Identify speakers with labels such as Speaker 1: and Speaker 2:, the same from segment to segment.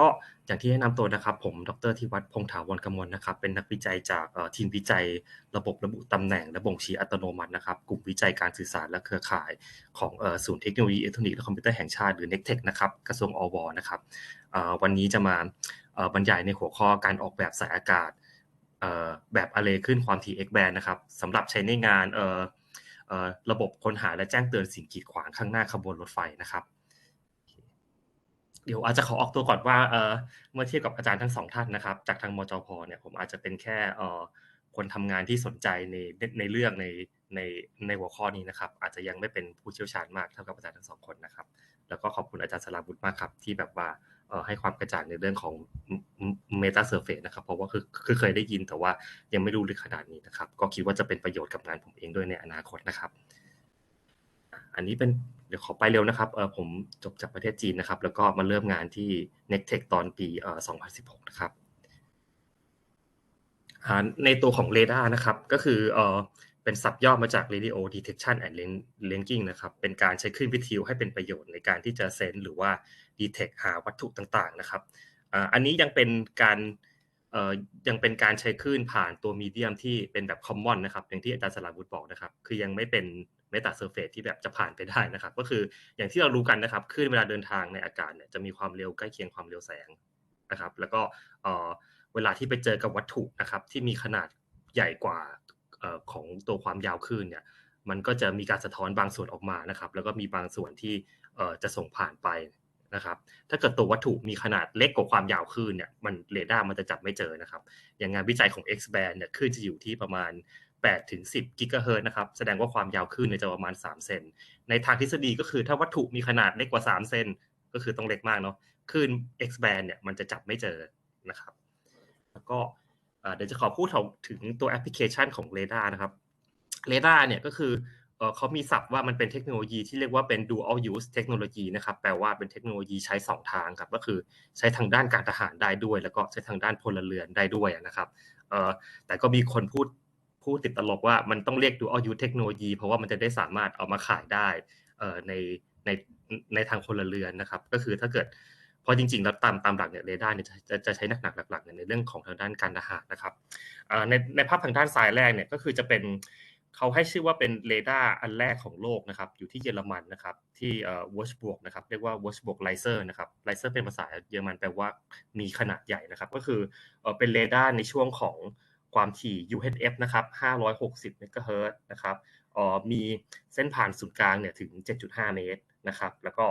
Speaker 1: ก็อย่างที่แนะนำตัวนะครับ ผมดรธิวัฒน์พงษ์ถาวรกมลนะครับ เป็นนักวิจัยจากทีมวิจัย ระบบระบุตำแหน่งและบ่งชี้อัตโนมัตินะครับ กลุ่มวิจัยการสื่อสารและเครือข่ายของศูนย์เทคโนโลยีอิเล็กทรอนิกส์และคอมพิวเตอร์แห่งชาติหรือ NECTEC นะครับกระทรวงอวนะครับวันนี้จะมาบรรยายในหัวข้อการออกแบบสายอากาศแบบอะเลขึ้นความถี่ X band นะครับสำหรับใช้ในงานระบบค้นหาและแจ้งเตือนสิ่งกีดขวางข้างหน้าขบวนรถไฟนะครับ ดี๋ยวอาจจะขอออกตัวก่อนว่าเมื่อเทียบกับอาจารย์ทั้งสองท่านนะครับ จากทางมจพเนี่ยผมอาจจะเป็นแค่คนทำงานที่สนใจในในเรื่องในในในหัวข้อนี้นะครับ อาจจะยังไม่เป็นผู้เชี่ยวชาญมากเท่ากับอาจารย์ทั้งสองคนนะครับ แล้วก็ขอบคุณอาจารย์สลาบุตรมากครับที่แบบว่าให้ความกระจ่างในเรื่องของ Meta Surface นะครับ เพราะว่าคือคือเคยได้ยินแต่ว่ายังไม่รู้ลึกขนาดนี้นะครับ ก็คิดว่าจะเป็นประโยชน์กับงานผมเองด้วยในอนาคตนะครับ อันนี้เป็น เดี๋ยวขอไปเร็วนะครับเออผมจบจากประเทศจีนนะครับ แล้วก็มาเริ่มงานที่ n e c t e c h ตอนปีเอ่อ2016 นะครับในตัวของเรดาร์นะครับ ก็คือเออเป็นสับย่อมาจาก radio detection and linking นะครับ เป็นการใช้คลื่นวิทยุให้เป็นประโยชน์ในการที่จะเซนหรือว่า detect หาวัตถุต่างๆนะครับอันนี้ยังเป็นการยังเป็นการใช้คลื่นผ่านตัวมีเดียมที่เป็นแบบ common นะครับ อย่างที่อาจารย์สลาวุฒิบอกนะครับ คือยังไม่เป็น เมตาเซอร์เฟซที่แบบจะผ่านไปได้นะครับ ก็คืออย่างที่เรารู้กันนะครับคลื่นเวลาเดินทางในอากาศเนี่ยจะมีความเร็วใกล้เคียงความเร็วแสงนะครับ แล้วก็เวลาที่ไปเจอกับวัตถุนะครับที่มีขนาดใหญ่กว่าของตัวความยาวคลื่นเนี่ยมันก็จะมีการสะท้อนบางส่วนออกมานะครับ แล้วก็มีบางส่วนที่จะส่งผ่านไปนะครับ ถ้าเกิดตัววัตถุมีขนาดเล็กกว่าความยาวคลื่นเนี่ยมันเรดาร์มันจะจับไม่เจอนะครับ อย่างงานวิจัยของ X band เนี่ยคลื่นจะอยู่ที่ประมาณ 8ถึง10กิกะเฮิรตนะครับ แสดงว่าความยาวคลื่นจะประมาณ 3 เซน ในทางทฤษฎีก็คือถ้าวัตถุมีขนาดเล็กกว่า 3 เซน ก็คือต้องเล็กมากเนาะคลื่น X band เนี่ยมันจะจับไม่เจอนะครับ แล้วก็เดี๋ยวจะขอพูดถึงตัวแอปพลิเคชันของเรดาร์นะครับเรดาร์เนี่ยก็คือเขามีศัพท์ว่ามันเป็นเทคโนโลยีที่เรียกว่าเป็น dual use เทคโนโลยีนะครับ แปลว่าเป็นเทคโนโลยีใช้ 2 ทางครับ ก็คือใช้ทางด้านการทหารได้ด้วย แล้วก็ใช้ทางด้านพลเรือนได้ด้วยนะครับแต่ก็มีคนพูด พูดติดตลกว่ามันต้องเรียก dual use เทคโนโลยีเพราะว่ามันจะได้สามารถเอามาขายได้ในในในทางพละเรือนนะครับ ก็คือถ้าเกิดเพราะจริงๆแล้วตามตามหลักเนี่ยเรดาร์เนี่ยจะจะใช้หนักๆหลักๆในเรื่องของทางด้านการทหารนะครับในในภาพทางด้านซ้ายแรกเนี่ยก็คือจะเป็นเขาให้ชื่อว่าเป็นเรดาร์อันแรกของโลกนะครับอยู่ที่เยอรมันนะครับที่เอ่อวอชบวกนะครับเรียกว่าวอชบวกไลเซอร์นะครับไลเซอร์เป็นภาษาเยอรมันแปลว่ามีขนาดใหญ่นะครับ ก็คือเอ่อเป็นเรดาร์ในช่วงของ ความถี่ UHF นะครับ 560 เมกะเฮิรตนะครับออมีเส้นผ่านศูนย์กลางเนี่ยถึง 7.5 เมตรนะครับ แล้วก็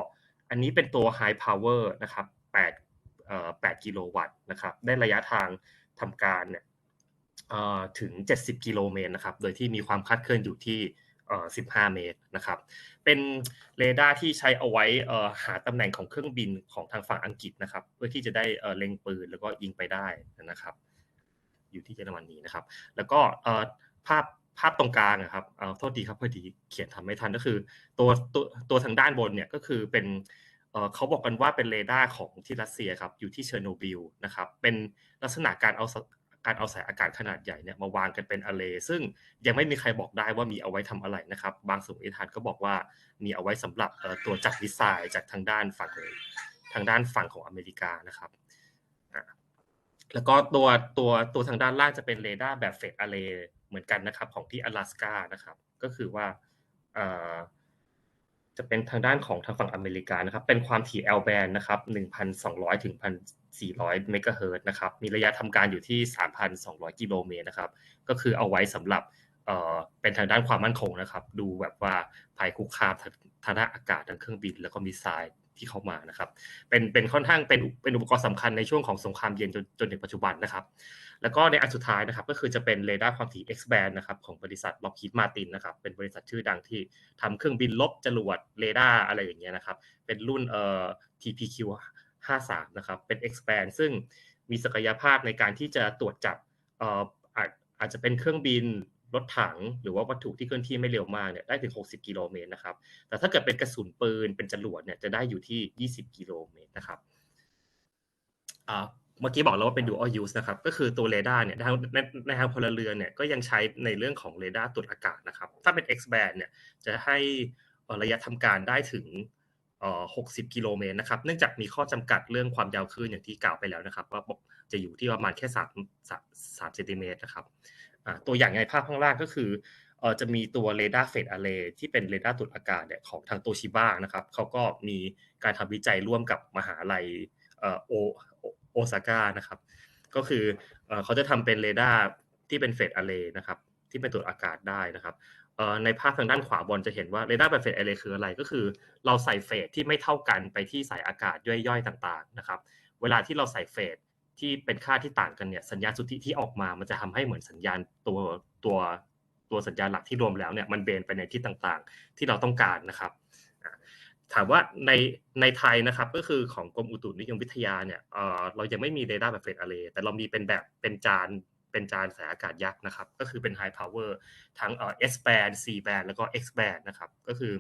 Speaker 1: อันนี้เป็นตัว High Power นะครับ8เอ่อ8กิโลวัตต์นะครับ ได้ระยะทางทำการเนี่ยถึง 70 กิโลเมตรนะครับ โดยที่มีความคาดเคลื่อนอยู่ที่ 15 เมตรนะครับ เป็นเรดาร์ที่ใช้เอาไว้หาตำแหน่งของเครื่องบินของทางฝั่งอังกฤษนะครับ เพื่อที่จะได้เล็งปืนแล้วก็ยิงไปได้นะครับ อยู่ที่เยอรมนีนะครับ แล้วก็ภาพภาพตรงกลางนะครับเอาโทษดีครับพอดีเขียนทำไม่ทันก็คือ ตัวตัวตัวทางด้านบนเนี่ยก็คือเป็นเขาบอกกันว่าเป็นเรดาร์ของที่รัสเซียครับอยู่ที่เชอร์โนบิลนะครับเป็นลักษณะการเอาการเอาสายอากาศขนาดใหญ่เนี่ยมาวางกันเป็นอะเลซึ่งยังไม่มีใครบอกได้ว่ามีเอาไว้ทำอะไรนะครับ บางสมมติฐานก็บอกว่ามีเอาไว้สำหรับตัวจัดมิสไซล์จากทางด้านฝั่งทางด้านฝั่งของอเมริกานะครับ แล้วก็ตัวตัวตัวทางด้านล่างจะเป็นเรดาร์แบบเฟสอะเลเหมือนกันนะครับ ของที่阿拉斯กานะครับ ก็คือว่าจะเป็นทางด้านของทางฝั่งอเมริกานะครับ เป็นความถี่ L band นะครับ 1,200 ถึง 1,400 เมกะเฮิรตซ์นะครับ มีระยะทำการอยู่ที่ 3,200 กิโลเมตรนะครับ ก็คือเอาไว้สำหรับเอ่อเป็นทางด้านความมั่นคงนะครับ ดูแบบว่าภัยคุกคามทางด้านอากาศทางเครื่องบิน แล้วก็มิสไซล์ ที่เข้ามานะครับเป็นเป็นค่อนข้างเป็นเป็นอุปกรณ์สำคัญในช่วงของสงครามเย็นจนจนถึงปัจจุบันนะครับ แล้วก็ในอันสุดท้ายนะครับก็คือจะเป็นเรดาร์ความถี่ X band นะครับของบริษัท Lockheed Martin นะครับเป็นบริษัทชื่อดังที่ทำเครื่องบินลบจรวดเรดาร์อะไรอย่างเงี้ยนะครับเป็นรุ่นเอ่อ TPQ 53นะครับเป็น X band ซึ่งมีศักยภาพในการที่จะตรวจจับเอ่ออาจจะเป็นเครื่องบิน รถถังหรือว่าวัตถุที่เคลื่อนที่ไม่เร็วมากเนี่ยได้ถึง 60 กิโลเมตรนะครับ แต่ถ้าเกิดเป็นกระสุนปืนเป็นจรวดเนี่ยจะได้อยู่ที่ 20 กิโลเมตรนะครับเมื่อกี้บอกแล้วว่าเป็น dual use นะครับ ก็คือตัวเรดาร์เนี่ยในทางในทางพลเรือนเนี่ยก็ยังใช้ในเรื่องของเรดาร์ตรวจอากาศนะครับ ถ้าเป็น X band เนี่ยจะให้ระยะทำการได้ถึง 60 กิโลเมตรนะครับ เนื่องจากมีข้อจำกัดเรื่องความยาวคลื่นอย่างที่กล่าวไปแล้วนะครับ ว่าจะอยู่ที่ประมาณแค่3 3เซนติเมตรนะครับ ตัวอย่างในภาพข้างล่างก็คือเออจะมีตัวเรดาร์เฟดอะเรที่เป็นเรดาร์ตรวจอากาศเนี่ยของทางโตชิบ้านะครับเขาก็มีการทำวิจัยร่วมกับมหาลัยโอโอซาก้านะครับ ก็คือเขาจะทำเป็นเรดาร์ที่เป็นเฟดอะเรนะครับ ที่เป็นตรวจอากาศได้นะครับในภาพทางด้านขวาบนจะเห็นว่าเรดาร์แบบเฟดอะเรคืออะไรก็คือ เราใส่เฟดที่ไม่เท่ากันไปที่สายอากาศย่อยๆต่างๆนะครับ เวลาที่เราใส่เฟด ที่เป็นค่าที่ต่างกันเนี่ยสัญญาณสุทธิที่ออกมา มันจะทำให้เหมือนสัญญาณตัวตัวตัวสัญญาณหลักที่รวมแล้วเนี่ยมันเบนไปในที่ต่างๆ ที่เราต้องการนะครับถามว่าในในไทยนะครับก็คือของกรมอุตุนิยมวิทยาเนี่ยเรายังไม่มีเรดาร์แบบเฟดอะเรแต่เรามีเป็นแบบเป็นจานเป็นจานสายอากาศยักษ์นะครับ ก็คือเป็น High Power ทั้งเอ่อ S band C band แล้วก็ X band นะครับ ก็คือ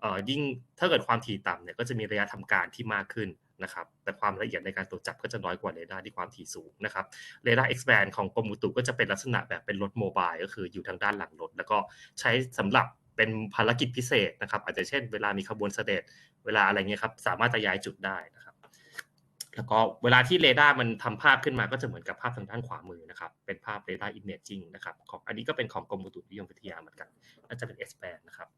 Speaker 1: เอ่อยิ่งถ้าเกิดความถี่ต่ำเนี่ยก็จะมีระยะทำการที่มากขึ้น นะครับ แต่ความละเอียดในการตรวจจับก็จะน้อยกว่าเรดาร์ที่ความถี่สูงนะครับ เรดาร์ X band ของกรมอุตุก็จะเป็นลักษณะแบบเป็นรถโมบายก็คืออยู่ทางด้านหลังรถ แล้วก็ใช้สำหรับเป็นภารกิจพิเศษนะครับ อาจจะเช่นเวลามีขบวนเสด็จ เวลาอะไรเงี้ยครับ สามารถจะย้ายจุดได้นะครับ แล้วก็เวลาที่เรดาร์มันทำภาพขึ้นมาก็จะเหมือนกับภาพทางด้านขวามือนะครับ เป็นภาพเรดาร์อิมเมจิงนะครับ ของอันนี้ก็เป็นของกรมอุตุนิยมวิทยาเหมือนกัน น่าจะเป็น S band นะครับ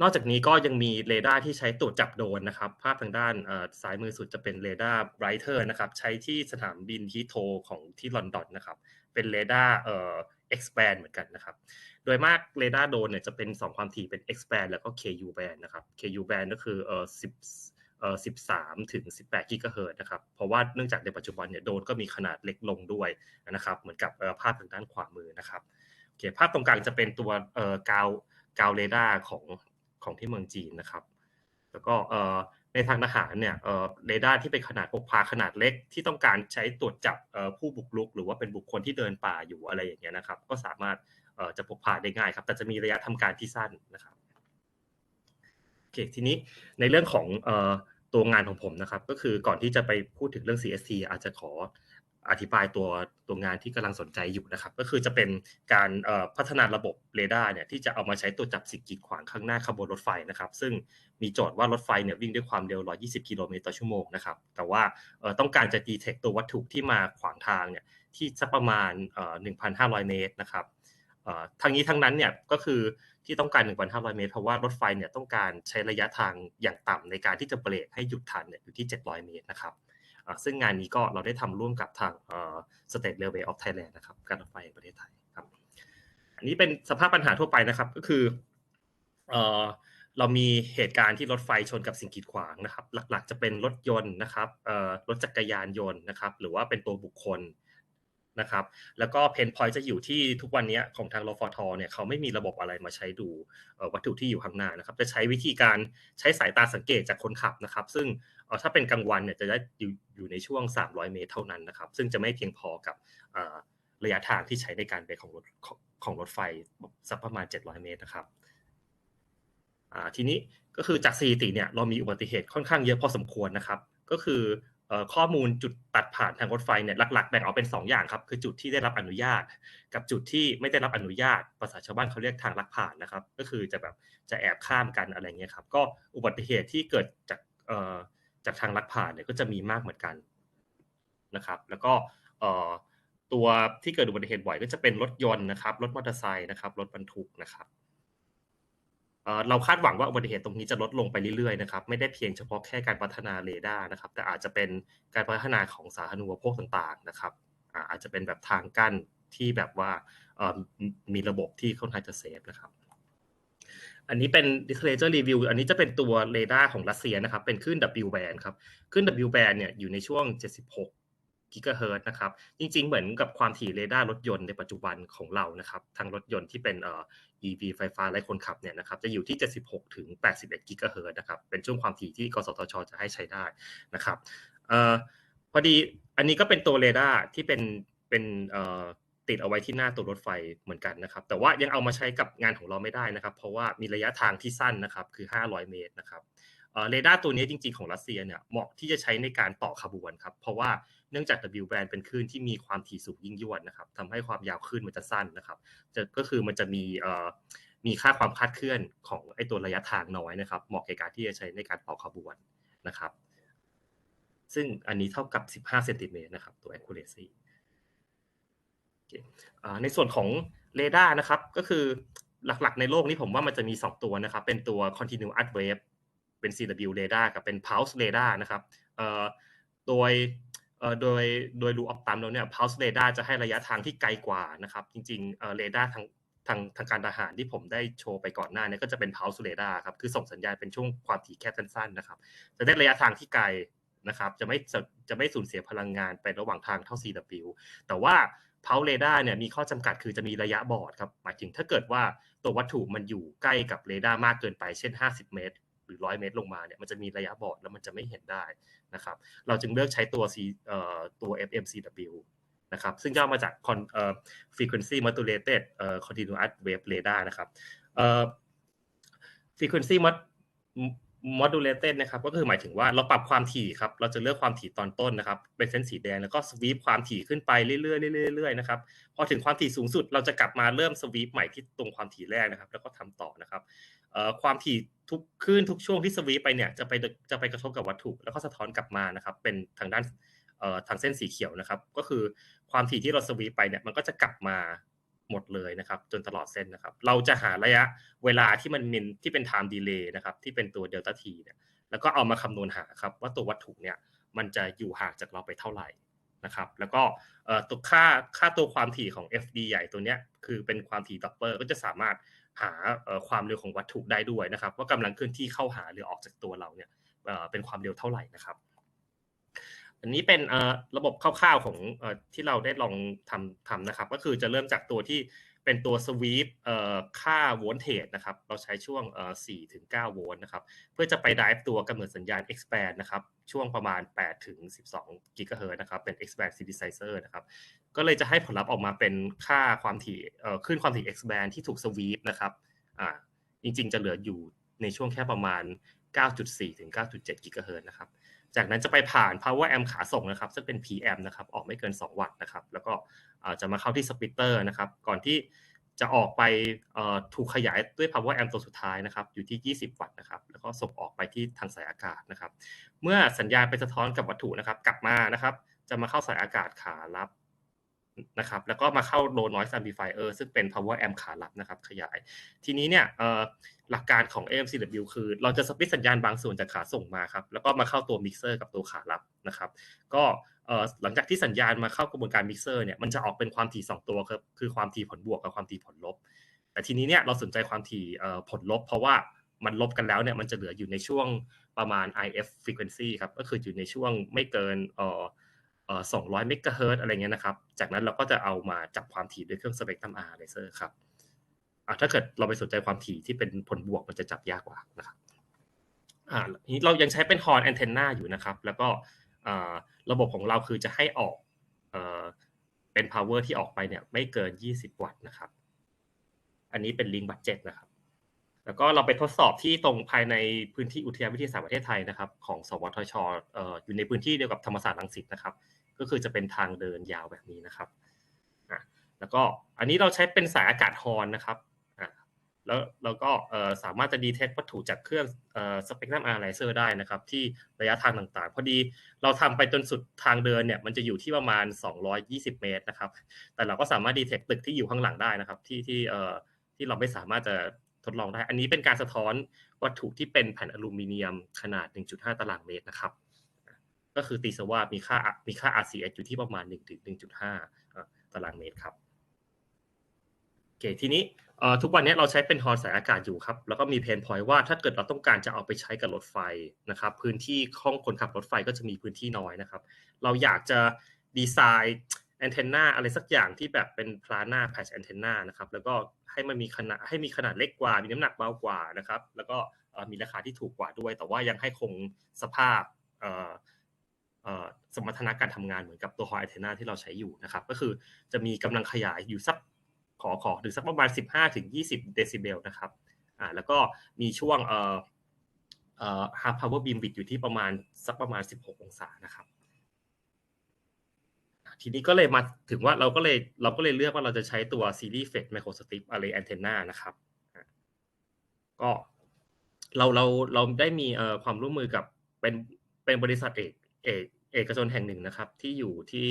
Speaker 1: นอกจากนี้ก็ยังมีเรดาร์ที่ใช้ตรวจจับโดนนะครับ ภาพทางด้านซ้ายมือสุดจะเป็นเรดาร์ไบรเทอร์นะครับ ใช้ที่สนามบินฮีโทของที่ลอนดอนนะครับ เป็นเรดาร์เอ่อ X band เหมือนกันนะครับ โดยมากเรดาร์โดนเนี่ยจะเป็น 2 ความถี่เป็น X band แล้วก็ KU band นะครับ KU band ก็คือเอ่อ10เอ่อ13 ถึง 18 กิกะเฮิรตนะครับ เพราะว่าเนื่องจากในปัจจุบันเนี่ยโดนก็มีขนาดเล็กลงด้วยนะครับ เหมือนกับภาพทางด้านขวามือนะครับโอเคภาพตรงกลางจะเป็นตัวเอ่อกาวกาวเรดาร์ของ ของที่เมืองจีนนะครับ แล้วก็ในทางทหารเนี่ยเรดาร์ที่เป็นขนาดพกพาขนาดเล็กที่ต้องการใช้ตรวจจับผู้บุกรุก หรือว่าเป็นบุคคลที่เดินป่าอยู่อะไรอย่างเงี้ยนะครับ ก็สามารถจะพกพาได้ง่ายครับ แต่จะมีระยะทำการที่สั้นนะครับโอเคทีนี้ในเรื่องของตัวงานของผมนะครับ ก็คือก่อนที่จะไปพูดถึงเรื่อง CST อาจจะขอ อธิบายตัวตัวงานที่กำลังสนใจอยู่นะครับ ก็คือจะเป็นการพัฒนาระบบเรดาร์เนี่ยที่จะเอามาใช้ตรวจจับสิ่งกีดขวางข้างหน้าขบวนรถไฟนะครับ ซึ่งมีโจทย์ว่ารถไฟเนี่ยวิ่งด้วยความเร็ว 120 กิโลเมตรต่อชั่วโมงนะครับ แต่ว่าต้องการจะดีเทคตัววัตถุที่มาขวางทางเนี่ยที่สักประมาณ 1,500 เมตรนะครับทางนี้ทั้งนั้นเนี่ยก็คือที่ต้องการ 1,500 เมตร เพราะว่ารถไฟเนี่ยต้องการใช้ระยะทางอย่างต่ำในการที่จะเบรกให้หยุดทันเนี่ยอยู่ที่ 700 เมตรนะครับ ซึ่งงานนี้ก็เราได้ทำร่วมกับทาง State Railway of Thailand นะครับการรถไฟแห่งประเทศไทยครับอันนี้เป็นสภาพปัญหาทั่วไปนะครับก็คือเรามีเหตุการณ์ที่รถไฟชนกับสิ่งกีดขวางนะครับ หลักๆ จะเป็นรถยนต์นะครับรถจักรยานยนต์นะครับ หรือว่าเป็นตัวบุคคล นะครับ แล้วก็เพนพอยต์จะอยู่ที่ทุกวันนี้ของทางรฟทเนี่ยเขาไม่มีระบบอะไรมาใช้ดูวัตถุที่อยู่ข้างหน้านะครับ จะใช้วิธีการใช้สายตาสังเกตจากคนขับนะครับ ซึ่งถ้าเป็นกลางวันเนี่ยจะได้อยู่อยู่ในช่วง 300 เมตรเท่านั้นนะครับ ซึ่งจะไม่เพียงพอกับระยะทางที่ใช้ในการเบรกของรถของรถไฟสักประมาณ 700 เมตรนะครับทีนี้ก็คือจากสถิติเนี่ยเรามีอุบัติเหตุค่อนข้างเยอะพอสมควรนะครับ ก็คือ ข้อมูลจุดตัดผ่านทางรถไฟเนี่ยหลัก ๆ แบ่งออกเป็น 2 อย่างครับ คือจุดที่ได้รับอนุญาต กับจุดที่ไม่ได้รับอนุญาต ภาษาชาวบ้านเขาเรียกทางลักผ่านนะครับ ก็คือจะแบบจะแอบข้ามกันอะไรเงี้ยครับ ก็อุบัติเหตุที่เกิดจากจากทางลักผ่านเนี่ยก็จะมีมากเหมือนกันนะครับ แล้วก็ตัวที่เกิดอุบัติเหตุบ่อยก็จะเป็นรถยนต์นะครับ รถมอเตอร์ไซค์นะครับ รถบรรทุกนะครับ เราคาดหวังว่าอุบัติเหตุตรงนี้จะลดลงไปเรื่อยๆนะครับไม่ได้เพียงเฉพาะแค่การพัฒนาเรดาร์นะครับแต่อาจจะเป็นการพัฒนาของสาธารณูปโภคต่างๆนะครับอาจจะเป็นแบบทางกั้นที่แบบว่ามีระบบที่ค่อนข้างจะเซฟนะครับอันนี้เป็น disclosure review อันนี้จะเป็นตัวเรดาร์ของรัสเซียนะครับเป็นคลื่น W band ครับคลื่น W band เนี่ยอยู่ในช่วง 76 กิกะเฮิร์ตนะครับ จริง ๆ เหมือนกับความถี่เรดาร์รถยนต์ในปัจจุบันของเรานะครับ ทางรถยนต์ที่เป็นเอ่อ EV ไฟฟ้าไร้คนขับเนี่ยนะครับ จะอยู่ที่ 76 ถึง 81 กิกะเฮิร์ตนะครับ เป็นช่วงความถี่ที่กสทช จะให้ใช้ได้นะครับเอ่อพอดีอันนี้ก็เป็นตัวเรดาร์ที่เป็นเป็นเอ่อติดเอาไว้ที่หน้าตัวรถไฟเหมือนกันนะครับ แต่ว่ายังเอามาใช้กับงานของเราไม่ได้นะครับ เพราะว่ามีระยะทางที่สั้นนะครับ คือ 500 เมตรนะครับเรดาร์ตัวนี้จริง ๆ ของรัสเซียเนี่ยเหมาะที่จะใช้ในการต่อขบวนครับ เพราะว่า เนื่องจาก W band เป็นคลื่นที่มีความถี่สูงยิ่งยวดนะครับทำให้ความยาวคลื่นมันจะสั้นนะครับจะก็คือมันจะมีเอ่อมีค่าความคาดเคลื่อนของไอตัวระยะทางน้อยนะครับ เหมาะแก่การที่จะใช้ในการต่อขบวนนะครับ ซึ่งอันนี้เท่ากับ 15เซนติเมตรนะครับ ตัว accuracy ในส่วนของเรดาร์นะครับ ก็คือหลักๆ ในโลกนี้ผมว่ามันจะมี 2 ตัวนะครับ เป็นตัว continuous wave เป็น CW radar กับเป็น pulse radar นะครับโดย โดยโดยรูออฟตัมแล้วเนี่ย pulse radar จะให้ระยะทางที่ไกลกว่านะครับ จริงๆเรดาร์ทางทางทางการทหารที่ผมได้โชว์ไปก่อนหน้านี้ก็จะเป็น pulse radar ครับ คือส่งสัญญาณเป็นช่วงความถี่แคบสั้นๆนะครับ จะได้ระยะทางที่ไกลนะครับ จะไม่จะไม่สูญเสียพลังงานไประหว่างทางเท่า CW แต่ว่า pulse radar เนี่ยมีข้อจำกัดคือจะมีระยะบอดครับ หมายถึงถ้าเกิดว่าตัววัตถุมันอยู่ใกล้กับเรดาร์มากเกินไป เช่น 50 เมตร หรือ100เมตรลงมาเนี่ยมันจะมีระยะบอดแล้วมันจะไม่เห็นได้นะครับเราจึงเลือกใช้ตัว C เอ่อตัว FMCW นะครับซึ่งย่อมาจาก con เอ่อ frequency modulated เอ่อ continuous wave radar นะครับเอ่อ frequency mod modulated นะครับก็คือหมายถึงว่าเราปรับความถี่ครับเราจะเลือกความถี่ตอนต้นนะครับเป็นเส้นสีแดงแล้วก็สวีปความถี่ขึ้นไปเรื่อยๆเรื่อยๆนะครับพอถึงความถี่สูงสุดเราจะกลับมาเริ่มสวีปใหม่ที่ตรงความถี่แรกนะครับ แล้วก็ทำต่อนะครับ ความถี่ทุกคลื่นทุกช่วงที่สวีปไปเนี่ยจะไปจะไปกระทบกับวัตถุแล้วก็สะท้อนกลับมานะครับ เป็นทางด้านทางเส้นสีเขียวนะครับ ก็คือความถี่ที่เราสวีปไปเนี่ยมันก็จะกลับมาหมดเลยนะครับ จนตลอดเส้นนะครับ เราจะหาระยะเวลาที่มันมินที่เป็น time delay นะครับ ที่เป็นตัวเดลต้าทีเนี่ยแล้วก็เอามาคำนวณหาครับ ว่าตัววัตถุเนี่ยมันจะอยู่ห่างจากเราไปเท่าไหร่นะครับ แล้วก็ตัวค่าค่าตัวความถี่ของ FD ใหญ่ตัวเนี้ยคือเป็นความถี่ดับเบิลก็จะสามารถ หาความเร็วของวัตถุได้ด้วยนะครับ ว่ากำลังเคลื่อนที่เข้าหาหรือออกจากตัวเราเนี่ยเป็นความเร็วเท่าไหร่นะครับอันนี้เป็นระบบคร่าวๆของที่เราได้ลองทำทำนะครับ ก็คือจะเริ่มจากตัวที่ เป็นตัวสวีปค่าโวลต์เทจนะครับ เราใช้ช่วง4ถึง9โวลต์นะครับ เพื่อจะไปดิฟตัวกำเนิดสัญญาณ expand นะครับ ช่วงประมาณ8ถึง12กิกะเฮิร์นะครับ เป็น expand synthesizer นะครับ ก็เลยจะให้ผลลัพธ์ออกมาเป็นค่าความถี่ขึ้นความถี่ expand ที่ถูกสวีปนะครับอ่าจริงๆ จะเหลืออยู่ในช่วงแค่ประมาณ 9.4 ถึง 9.7กิกะเฮิร์นะครับ จากนั้นจะไปผ่าน power amp ขาส่งนะครับซึ่งเป็น PM นะครับออกไม่เกิน 2 วัตต์นะครับ แล้วก็จะมาเข้าที่สปิเตอร์นะครับ ก่อนที่จะออกไปถูกขยายด้วย power amp ตัวสุดท้ายนะครับ อยู่ที่ 20 วัตต์นะครับ แล้วก็ส่งออกไปที่ทางสายอากาศนะครับ เมื่อสัญญาณไปสะท้อนกับวัตถุนะครับ กลับมานะครับ จะมาเข้าสายอากาศขารับ นะครับแล้วก็มาเข้า low noise amplifier ซึ่งเป็น power amp ขารับนะครับขยาย ทีนี้เนี่ยหลักการของ AMCW คือเราจะสปิตสัญญาณบางส่วนจากขาส่งมาครับแล้วก็มาเข้าตัวมิกเซอร์กับตัวขารับนะครับก็หลังจากที่สัญญาณมาเข้ากระบวนการมิกเซอร์เนี่ยมันจะออกเป็นความถี่ 2 ตัวครับคือความถี่ผลบวกกับความถี่ผลลบ แต่ทีนี้เนี่ยเราสนใจความถี่ผลลบ เพราะว่ามันลบกันแล้วเนี่ยมันจะเหลืออยู่ในช่วงประมาณ IF frequency ครับก็คืออยู่ในช่วงไม่เกินเอ่อ 200เมกะเฮิรตอะไรเงี้ยนะครับ จากนั้นเราก็จะเอามาจับความถี่ด้วยเครื่องสเปกตรัม R เลเซอร์ครับถ้าเกิดเราไปสนใจความถี่ที่เป็นผลบวกมันจะจับยากกว่านะครับอ่านี้เรายังใช้เป็นฮอร์นแอนเทนนาอยู่นะครับ แล้วก็ระบบของเราคือจะให้ออกเป็น power ที่ออกไปเนี่ยไม่เกิน 20 วัตต์นะครับ อันนี้เป็นลิงก์บัตเจ็ตนะครับ แล้วก็เราไปทดสอบที่ตรงภายในพื้นที่อุทยานวิทยาศาสตร์ประเทศไทยนะครับ ของสวทชอยู่ในพื้นที่เดียวกับธรรมศาสตร์รังสิตนะครับ ก็คือจะเป็นทางเดินยาวแบบนี้นะครับแล้วก็อันนี้เราใช้เป็นสายอากาศฮอนนะครับแล้วเราก็สามารถจะดีเทควัตถุจากเครื่องสเปกตรัมอะไลเซอร์ได้นะครับ ที่ระยะทางต่างๆ พอดีเราทำไปจนสุดทางเดินเนี่ยมันจะอยู่ที่ประมาณ 220 เมตรนะครับ แต่เราก็สามารถดีเทคตึกที่อยู่ข้างหลังได้นะครับ ที่ที่ที่เราไม่สามารถจะทดลองได้ อันนี้เป็นการสะท้อนวัตถุที่เป็นแผ่นอลูมิเนียมขนาด 1.5 ตารางเมตรนะครับ ก็คือตีซะว่ามีค่ามีค่า RCS อยู่ที่ประมาณ1ถึง1.5 ตารางเมตรครับโอเคทีนี้ทุกวันนี้เราใช้เป็นฮอร์สายอากาศอยู่ครับแล้วก็มีเพนพอยต์ว่าถ้าเกิดเราต้องการจะเอาไปใช้กับรถไฟนะครับ พื้นที่ห้องคนขับรถไฟก็จะมีพื้นที่น้อยนะครับ เราอยากจะดีไซน์แอนเทนนาอะไรสักอย่างที่แบบเป็นพลาน่าแพชแอนเทนนานะครับแล้วก็ให้มันมีขนาดให้มีขนาดเล็กกว่า มีน้ำหนักเบากว่านะครับ แล้วก็มีราคาที่ถูกกว่าด้วย แต่ว่ายังให้คงสภาพ สมรรถนะการทำงานเหมือนกับตัวฮอร์แอนเทนาที่เราใช้อยู่นะครับ ก็คือจะมีกำลังขยายอยู่สักขอขอถึงสักประมาณ 15ถึง20 เดซิเบลนะครับอ่าแล้วก็มีช่วงเอ่อเอ่อ half power beam width อยู่ที่ประมาณสักประมาณ 16 องศานะครับทีนี้ก็เลยมาถึงว่าเราก็เลยเราก็เลยเลือกว่าเราจะใช้ตัวซีรีส์เฟกไมโครสติปอะไรแอนเทนนานะครับก็เราเราเราได้มีเอ่อความร่วมมือกับเป็นเป็นบริษัทเอกเอก เอกชนแห่งหนึ่งนะครับ ที่อยู่ที่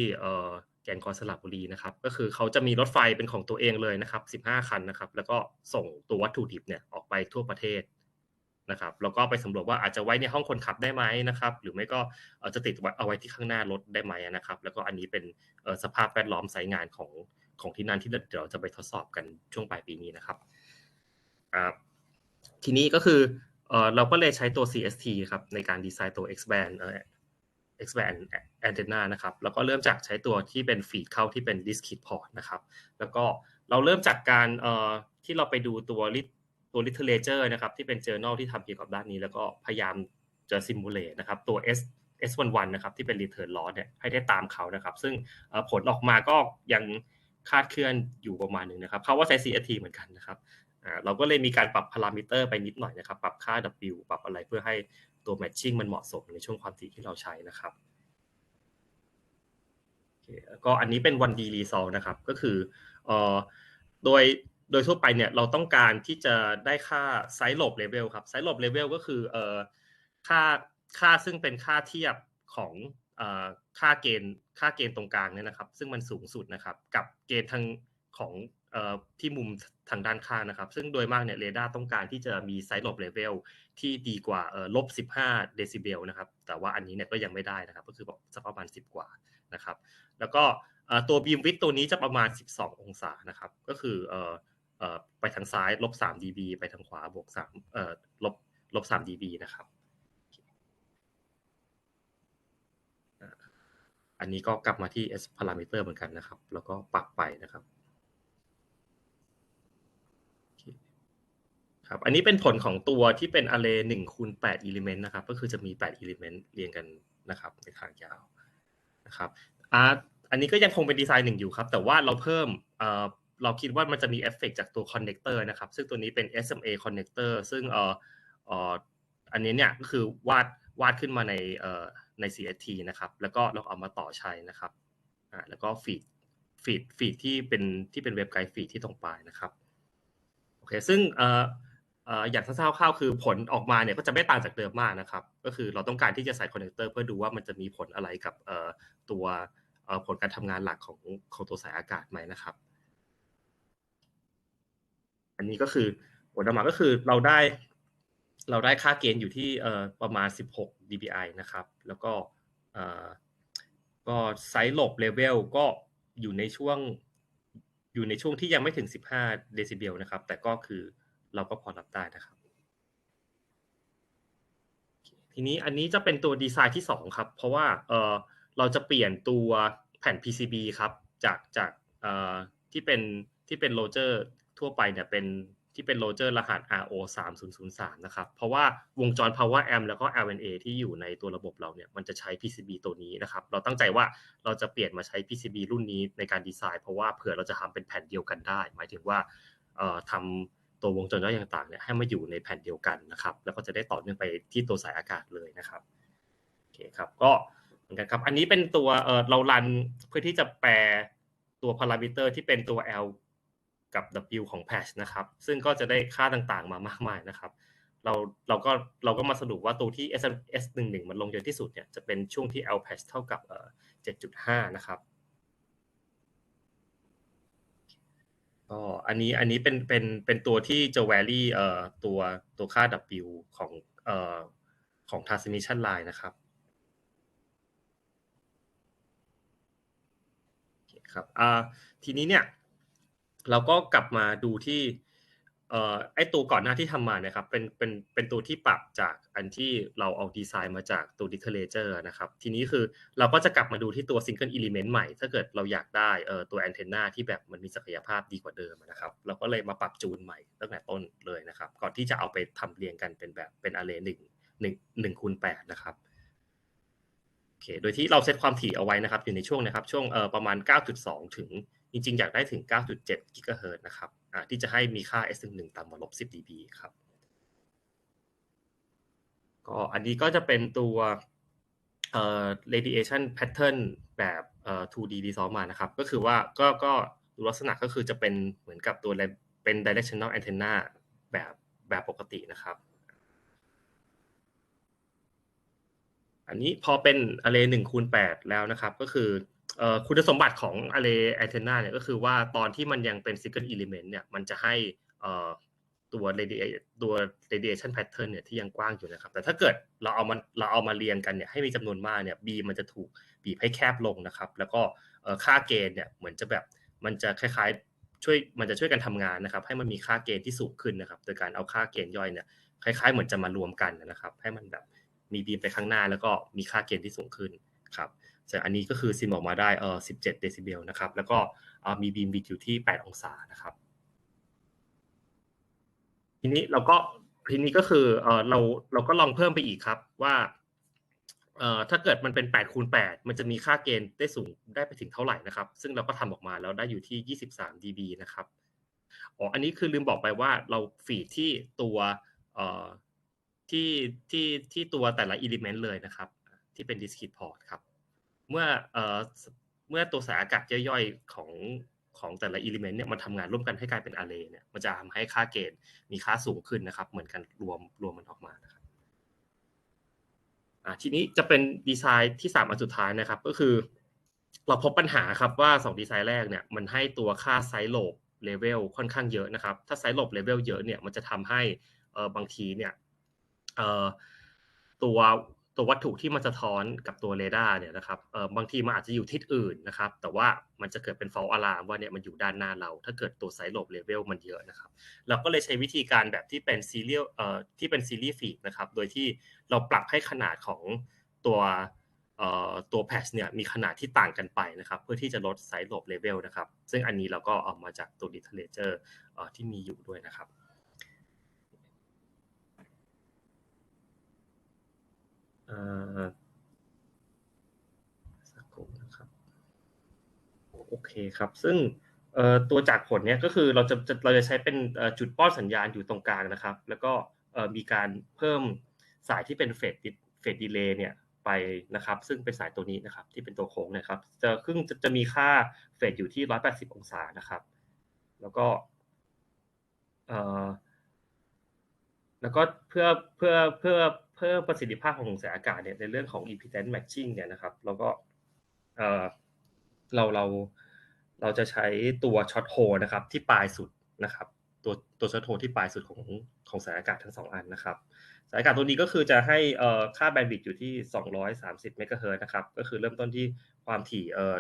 Speaker 1: แก่นคอนสระบุรีนะครับ ก็คือเขาจะมีรถไฟเป็นของตัวเองเลยนะครับ 15 คันนะครับ แล้วก็ส่งตัววัตถุดิบเนี่ยออกไปทั่วประเทศนะครับ แล้วก็ไปสำรวจว่าอาจจะไว้ในห้องคนขับได้ไหมนะครับ หรือไม่ก็จะติดเอาไว้ที่ข้างหน้ารถได้ไหมนะครับ แล้วก็อันนี้เป็นสภาพแวดล้อมไซต์งานของของที่นั่นที่เดี๋ยวจะไปทดสอบกันช่วงปลายปีนี้นะครับทีนี้ก็คือเราก็เลยใช้ตัว CST ครับในการดีไซน์ตัว X-band X-band antenna นะครับ แล้วก็เริ่มจากใช้ตัวที่เป็นฟีดเข้าที่เป็น discrete port นะครับ แล้วก็เราเริ่มจากการที่เราไปดูตัวตัว literature นะครับ ที่เป็น journal ที่ทำเกี่ยวกับด้านนี้ แล้วก็พยายามจะ simulate นะครับ ตัว S S11 นะครับ ที่เป็น return loss เนี่ยให้ได้ตามเขานะครับ ซึ่งผลออกมาก็ยังคาดเคลื่อนอยู่ประมาณหนึ่งนะครับ เขาว่าใช้ CST เหมือนกันนะครับเราก็เลยมีการปรับพารามิเตอร์ไปนิดหน่อยนะครับ ปรับค่า W ปรับอะไรเพื่อให้ ตัว matching มันเหมาะสมในช่วงความถี่ที่เราใช้นะครับก็อันนี้เป็น 1D result นะครับก็คือโดยโดยทั่วไปเนี่ยเราต้องการที่จะได้ค่าไซส์หลบเลเวลครับไซส์หลบเลเวลก็คือค่าค่าซึ่งเป็นค่าเทียบของค่าเกณฑ์ค่าเกณฑ์ตรงกลางเนี่ยนะครับ ซึ่งมันสูงสุดนะครับ กับเกณฑ์ทาง ของที่มุมทางด้านข้างนะครับ ซึ่งโดยมากเนี่ยเรดาร์ต้องการที่จะมีไซส์หลบเลเวลที่ดีกว่าลบ 15 เดซิเบลนะครับ แต่ว่าอันนี้เนี่ยก็ยังไม่ได้นะครับ ก็คือสักประมาณ 10 กว่านะครับ แล้วก็ตัวบีมวิดตัวนี้จะประมาณ 12 องศานะครับ ก็คือไปทางซ้ายลบ 3 dB ไปทางขวาบวก3ลบลบ 3 dB นะครับอันนี้ก็กลับมาที่ S parameter เหมือนกันนะครับ แล้วก็ปรับไปนะครับ ครับ อันนี้เป็นผลของตัวที่เป็น array 1คูณ8 element นต์นะครับ ก็คือจะมี8 element เรียงกันนะครับ ในทางยาวนะครับอ่าอันนี้ก็ยังคงเป็นดีไซน์หนึ่งอยู่ครับ แต่ว่าเราเพิ่มเอ่อเราคิดว่ามันจะมีเอฟเฟกจากตัวคอนเนคเตอร์นะครับ ซึ่งตัวนี้เป็น SMA connector ซึ่งเอ่อเอ่ออันนี้เนี่ยก็คือวาดวาดขึ้นมาในเอ่อใน CST นะครับ แล้วก็เราเอามาต่อใช้นะครับอ่าแล้วก็ฟีดฟีดฟีดที่เป็นที่เป็นเว็บไกด์ฟีดที่ตรงปลายนะครับโอเคซึ่งเอ่อ อย่างคร่าวๆคือผลออกมาเนี่ยก็จะไม่ต่างจากเดิมมากนะครับ ก็คือเราต้องการที่จะใส่คอนเนคเตอร์เพื่อดูว่ามันจะมีผลอะไรกับตัวผลการทำงานหลักของของตัวสายอากาศไหมนะครับ อันนี้ก็คือผลออกมาก็คือเราได้ เราได้ค่าเกณฑ์อยู่ที่ประมาณ 16 dBi นะครับ แล้วก็ก็ไซส์หลบเลเวลก็อยู่ในช่วง อยู่ในช่วงที่ยังไม่ถึง 15 เดซิเบลนะครับ แต่ก็คือ เราก็พอรับได้นะครับ ทีนี้อันนี้จะเป็นตัวดีไซน์ที่2ครับ เพราะว่าเออเราจะเปลี่ยนตัวแผ่น PCB ครับ จากจากเอ่อที่เป็นที่เป็นโรเจอร์ทั่วไปเนี่ยเป็นที่เป็นโรเจอร์รหัส RO 3 0 0 3นะครับ เพราะว่าวงจร power amp แล้วก็ LNA ที่อยู่ในตัวระบบเราเนี่ย มันจะใช้ PCB ตัวนี้นะครับ เราตั้งใจว่าเราจะเปลี่ยนมาใช้ PCB รุ่นนี้ในการดีไซน์ เพราะว่าเผื่อเราจะทำเป็นแผ่นเดียวกันได้ หมายถึงว่าทำ ตัววงจรย่อยต่างๆเนี่ยให้มาอยู่ในแผ่นเดียวกันนะครับ แล้วก็จะได้ต่อเนื่องไปที่ตัวสายอากาศเลยนะครับโอเคครับก็เหมือนกันครับ อันนี้เป็นตัวเออเรารันเพื่อที่จะแปลตัวพารามิเตอร์ที่เป็นตัว L กับ W ของ patch นะครับ ซึ่งก็จะได้ค่าต่างๆมามากมายนะครับ เราเราก็เราก็มาสรุปว่าตัวที่ S S 1 1มันลงเยอะที่สุดเนี่ยจะเป็นช่วงที่ L patch เท่ากับเอ่อ7.5 นะครับ ก็อันนี้อันนี้เป็นเป็นเป็นตัวที่จะแวรี่เอ่อตัวตัวค่า W ของเอ่อของ transmission line นะครับครับอ่าทีนี้เนี่ยเราก็กลับมาดูที่ เอ่อไอตัวก่อนหน้าที่ทำมาเนี่ยครับเป็นเป็นเป็นตัวที่ปรับจากอันที่เราเอาดีไซน์มาจากตัว d i t e r a t u r e นะครับ ทีนี้คือเราก็จะกลับมาดูที่ตัว Single Element ใหม่ ถ้าเกิดเราอยากได้เอ่อตัวแอนเทนนาที่แบบมันมีศักยภาพดีกว่าเดิมนะครับ เราก็เลยมาปรับจูนใหม่ตั้งแต่ต้นเลยนะครับ ก่อนที่จะเอาไปทำเรียงกันเป็นแบบเป็นอาร์เรย์หนึ่งหนึ่งหนึ่งคูณแปดนะครับโอเคโดยที่เราเซตความถี่เอาไว้นะครับ อยู่ในช่วงนะครับช่วงเอ่อประมาณ 9.2 ถึงจริง ๆ อยากได้ถึง 9.7กิกะเฮิร์ตนะครับ ที่จะให้มีค่า S1 ต่ำกว่าลบ10 dB ครับ ก็อันนี้ก็จะเป็นตัว radiation pattern แบบ 2D resolve มานะครับ ก็คือว่าก็ก็ลักษณะก็คือจะเป็นเหมือนกับตัวเป็น directional antenna แบบแบบปกตินะครับอันนี้พอเป็น array 1คูณ8แล้วนะครับ ก็คือ คุณสมบัติของ array antenna เนี่ยก็คือว่าตอนที่มันยังเป็น single element เนี่ยมันจะให้ตัว radiation ตัว radiation pattern เนี่ยที่ยังกว้างอยู่นะครับ แต่ถ้าเกิดเราเอามันเราเอามาเรียงกันเนี่ยให้มีจำนวนมากเนี่ย b มันจะถูกบีบให้แคบลงนะครับ แล้วก็ค่าเกณฑ์เนี่ยเหมือนจะแบบมันจะคล้ายๆช่วยมันจะช่วยกันทำงานนะครับ ให้มันมีค่าเกณฑ์ที่สูงขึ้นนะครับ โดยการเอาค่าเกณฑ์ย่อยเนี่ยคล้ายๆ เหมือนจะมารวมกันนะครับ ให้มันแบบมีบีมไปข้างหน้าแล้วก็มีค่าเกณฑ์ที่สูงขึ้นครับ แต่อันนี้ก็คือซิมออกมาได้เออ17เดซิเบลนะครับ แล้วก็มีบีมบิดอยู่ที่ 8 องศานะครับ ทีนี้เราก็ทีนี้ก็คือเออเราเราก็ลองเพิ่มไปอีกครับว่าเอ่อถ้าเกิดมันเป็น8คูณ8มันจะมีค่าเกณฑ์ได้สูงได้ไปถึงเท่าไหร่นะครับ ซึ่งเราก็ทำออกมาแล้วได้อยู่ที่ 23 dB นะครับอ๋ออันนี้คือลืมบอกไปว่าเราฟีดที่ตัวเอ่อที่ที่ที่ตัวแต่ละ element เลยนะครับ ที่เป็น discrete port ครับ เมื่อเอ่อเมื่อตัวสายอากาศย่อยๆของของแต่ละ element เนี่ยมันทำงานร่วมกันให้กลายเป็น array เนี่ยมันจะทำให้ค่าเกณฑ์มีค่าสูงขึ้นนะครับ เหมือนกันรวมรวมมันออกมานะครับอ่าทีนี้จะเป็นดีไซน์ที่สามอันสุดท้ายนะครับ ก็คือ เราพบปัญหาครับว่าสองดีไซน์แรกเนี่ยมันให้ตัวค่าไซส์โลบเลเวลค่อนข้างเยอะนะครับ ถ้าไซส์โลบเลเวลเยอะเนี่ยมันจะทำให้เออบางทีเนี่ยเอ่อตัว ตัววัตถุที่มันสะท้อนกับตัวเรดาร์เนี่ยนะครับเออบางทีมันอาจจะอยู่ทิศอื่นนะครับ แต่ว่ามันจะเกิดเป็น false alarm ว่าเนี่ยมันอยู่ด้านหน้าเรา ถ้าเกิดตัวไซโลบเลเวลมันเยอะนะครับ เราก็เลยใช้วิธีการแบบที่เป็นซีเรียลเอ่อที่เป็นซีรีส์ฟีดนะครับ โดยที่เราปรับให้ขนาดของตัวเอ่อตัวแพชเนี่ยมีขนาดที่ต่างกันไปนะครับ เพื่อที่จะลดไซโลบเลเวลนะครับ ซึ่งอันนี้เราก็เอามาจากตัว literature เอ่อที่มีอยู่ด้วยนะครับ เอ่อ สักครู่นะครับ โอเคครับ ซึ่งตัวจากผลเนี้ยก็คือเราจะเราจะใช้เป็นจุดป้อนสัญญาณอยู่ตรงกลางนะครับ แล้วก็มีการเพิ่มสายที่เป็นเฟดเฟดดีเลย์เนี่ยไปนะครับ ซึ่งเป็นสายตัวนี้นะครับ ที่เป็นตัวโค้งนะครับ จะครึ่งจะจะมีค่าเฟดอยู่ที่180องศานะครับ แล้วก็แล้วก็เพื่อเพื่อเพื่อ เพิ่มประสิทธิภาพของสายอากาศเนี่ยในเรื่องของ impedance matching เนี่ยนะครับเราก็เราเราเราจะใช้ตัวช็อตโฮนะครับที่ปลายสุดนะครับตัวตัวช็อตโฮที่ปลายสุดของของสายอากาศทั้งสองอันนะครับสายอากาศตัวนี้ก็คือจะให้เอ่อค่าแบนด์วิดต์อยู่ที่ 230เมกะเฮิรตซ์นะครับก็คือเริ่มต้นที่ความถี่เอ่อ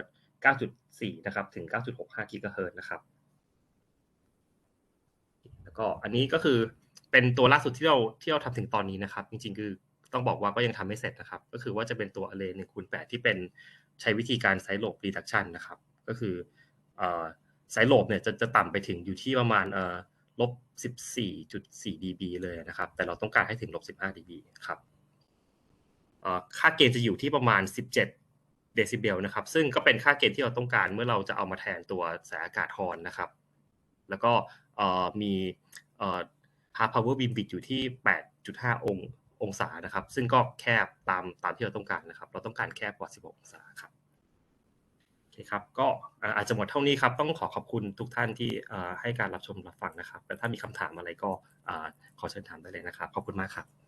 Speaker 1: 9.4 นะครับถึง 9.65กิกะเฮิรตซ์นะครับแล้วก็อันนี้ก็คือ เป็นตัวล่าสุดที่เราที่เราทำถึงตอนนี้นะครับ จริงๆ คือต้องบอกว่าก็ยังทำไม่เสร็จนะครับ ก็คือว่าจะเป็นตัว array 1คูณ8ที่เป็นใช้วิธีการไซโลบ reduction นะครับ ก็คือเอ่อไซโลบเนี่ยจะจะต่ำไปถึงอยู่ที่ประมาณเอ่อลบ14.4 dB เลยนะครับ แต่เราต้องการให้ถึงลบ15 dB ครับเอ่อค่าเกณฑ์จะอยู่ที่ประมาณ17เจ็ดเดซิเบลนะครับ ซึ่งก็เป็นค่าเกณฑ์ที่เราต้องการเมื่อเราจะเอามาแทนตัวสายอากาศฮอนนะครับ แล้วก็เอ่อมี เอ่อ hard power beam bit อยู่ที่ 8.5 ององศานะครับ ซึ่งก็แคบตามตามที่เราต้องการนะครับ เราต้องการแคบกว่า 16 องศาครับโอเคครับ ก็อาจจะหมดเท่านี้ครับ ต้องขอขอบคุณทุกท่านที่ให้การรับชมรับฟังนะครับ แต่ถ้ามีคำถามอะไรก็ขอเชิญถามได้เลยนะครับ ขอบคุณมากครับ